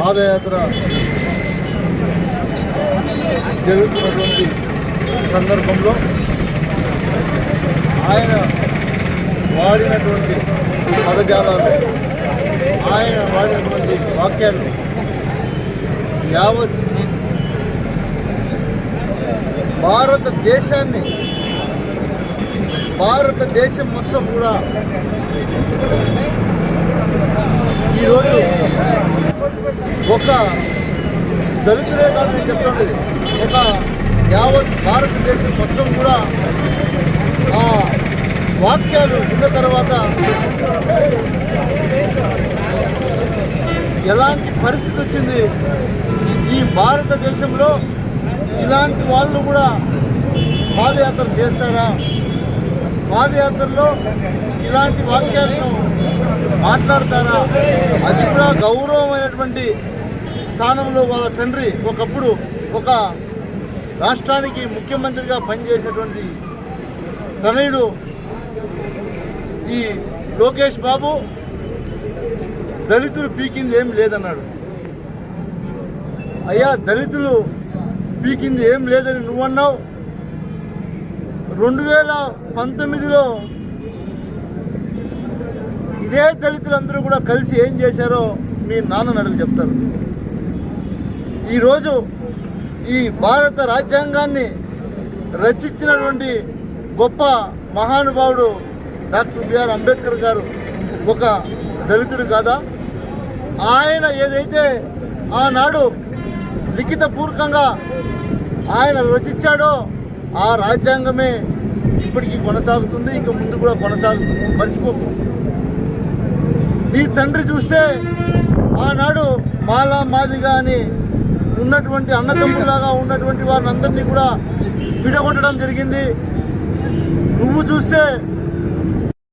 పాదయాత్ర జరుగుతున్నటువంటి సందర్భంలో ఆయన వాడినటువంటి పదజాలాలు ఆయన వాడినటువంటి వాక్యాలు యావత్ భారతదేశాన్ని భారతదేశం మొత్తం కూడా ఈరోజు ఒక దళితులే కాదు నేను చెప్తుండేది. ఒక యావత్ భారతదేశం మొత్తం కూడా వాక్యాలు విన్న తర్వాత ఎలాంటి పరిస్థితి వచ్చింది? ఈ భారతదేశంలో ఇలాంటి వాళ్ళు కూడా పాదయాత్ర చేస్తారా? పాదయాత్రలో ఇలాంటి వాక్యాలను మాట్లాడతారా? అది కూడా గౌరవమైనటువంటి స్థానంలో వాళ్ళ తండ్రి ఒకప్పుడు ఒక రాష్ట్రానికి ముఖ్యమంత్రిగా పనిచేసినటువంటి తనయుడు ఈ లోకేష్ బాబు దళితులు పీకింది ఏం లేదన్నాడు. అయ్యా దళితులు పీకింది ఏం లేదని నువ్వన్నావు? రెండు వేల పంతొమ్మిదిలో ఇదే దళితులందరూ కూడా కలిసి ఏం చేశారో మీ నాన్న అడుగు చెప్తారు. ఈరోజు ఈ భారత రాజ్యాంగాన్ని రచించినటువంటి గొప్ప మహానుభావుడు డాక్టర్ బిఆర్ అంబేద్కర్ గారు ఒక దళితుడు కాదా? ఆయన ఏదైతే ఆనాడు లిఖితపూర్వకంగా ఆయన రచించాడో ఆ రాజ్యాంగమే ఇప్పటికీ కొనసాగుతుంది ఇంకా ముందు కూడా కొనసాగుతుంది. మర్చిపోకు నీ తండ్రి చూస్తే ఆనాడు మాలా మాదిగా అని ఉన్నటువంటి అన్నదమ్ములాగా ఉన్నటువంటి వారిని అందరినీ కూడా విడగొట్టడం జరిగింది. నువ్వు చూస్తే